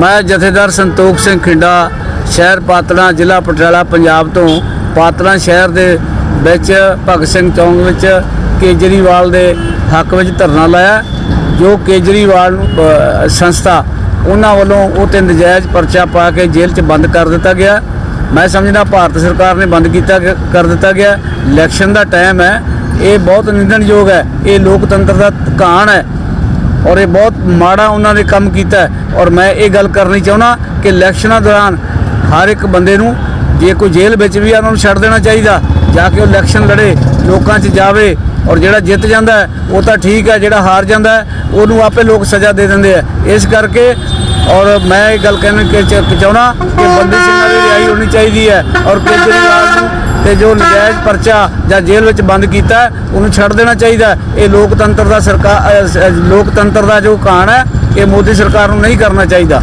ਮੈਂ ਜਥੇਦਾਰ ਸੰਤੋਖ ਸਿੰਘ ਖਿੰਡਾ, ਸ਼ਹਿਰ ਪਾਤੜਾ ਜ਼ਿਲ੍ਹਾ ਪਟਿਆਲਾ, ਪੰਜਾਬ ਤੋਂ। ਪਾਤੜਾ ਸ਼ਹਿਰ ਦੇ ਵਿੱਚ ਭਗਤ ਸਿੰਘ ਚੌਂਕ ਵਿੱਚ ਕੇਜਰੀਵਾਲ ਦੇ ਹੱਕ ਵਿੱਚ ਧਰਨਾ ਲਾਇਆ, ਜੋ ਕੇਜਰੀਵਾਲ ਸੰਸਥਾ ਉਹਨਾਂ ਵੱਲੋਂ ਉਹ ਤੇ ਨਜਾਇਜ਼ ਪਰਚਾ ਪਾ ਕੇ ਜੇਲ੍ਹ 'ਚ ਬੰਦ ਕਰ ਦਿੱਤਾ ਗਿਆ। ਮੈਂ ਸਮਝਦਾ ਭਾਰਤ ਸਰਕਾਰ ਨੇ ਬੰਦ ਕੀਤਾ ਗ- ਕਰ ਦਿੱਤਾ ਗਿਆ। ਇਲੈਕਸ਼ਨ ਦਾ ਟਾਈਮ ਹੈ। ਇਹ ਬਹੁਤ ਨਿੰਦਣਯੋਗ ਹੈ। ਇਹ ਲੋਕਤੰਤਰ ਦਾ ਘਾਣ ਹੈ। ਔਰ ਇਹ ਬਹੁਤ ਮਾੜਾ ਉਹਨਾਂ ਨੇ ਕੰਮ ਕੀਤਾ ਔਰ ਮੈਂ ਇਹ ਗੱਲ ਕਰਨੀ ਚਾਹੁੰਦਾ ਕਿ ਇਲੈਕਸ਼ਨਾਂ ਦੌਰਾਨ ਹਰ ਇੱਕ ਬੰਦੇ ਨੂੰ ਜੇ ਕੋਈ ਜੇਲ੍ਹ ਵਿੱਚ ਵੀ ਆ, ਉਹਨਾਂ ਨੂੰ ਛੱਡ ਦੇਣਾ ਚਾਹੀਦਾ, ਜਾ ਕੇ ਉਹ ਇਲੈਕਸ਼ਨ ਲੜੇ, ਲੋਕਾਂ 'ਚ ਜਾਵੇ ਔਰ ਜਿਹੜਾ ਜਿੱਤ ਜਾਂਦਾ ਉਹ ਤਾਂ ਠੀਕ ਹੈ, ਜਿਹੜਾ ਹਾਰ ਜਾਂਦਾ ਉਹਨੂੰ ਆਪੇ ਲੋਕ ਸਜ਼ਾ ਦੇ ਦਿੰਦੇ ਆ ਇਸ ਕਰਕੇ ਔਰ ਮੈਂ ਇਹ ਗੱਲ ਕਹਿਣ ਕਿ ਚਾਹੁੰਦਾ ਕਿ ਬੰਦੀ ਸਿੰਘਾਂ ਦੀ ਰਿਹਾਈ ਹੋਣੀ ਚਾਹੀਦੀ ਹੈ ਔਰ ਕੇਜਰੀਵਾਲ ਤੇ ਜੋ ਨਜਾਇਜ਼ ਪਰਚਾ ਜਾਂ ਜੇਲ੍ਹ ਵਿੱਚ ਬੰਦ ਕੀਤਾ ਉਹਨੂੰ ਛੱਡ ਦੇਣਾ ਚਾਹੀਦਾ। ਇਹ ਲੋਕਤੰਤਰ ਦਾ ਸਰਕਾਰ ਲੋਕਤੰਤਰ ਦਾ ਜੋ ਕਾਣ ਹੈ ਇਹ ਮੋਦੀ ਸਰਕਾਰ ਨੂੰ ਨਹੀਂ ਕਰਨਾ ਚਾਹੀਦਾ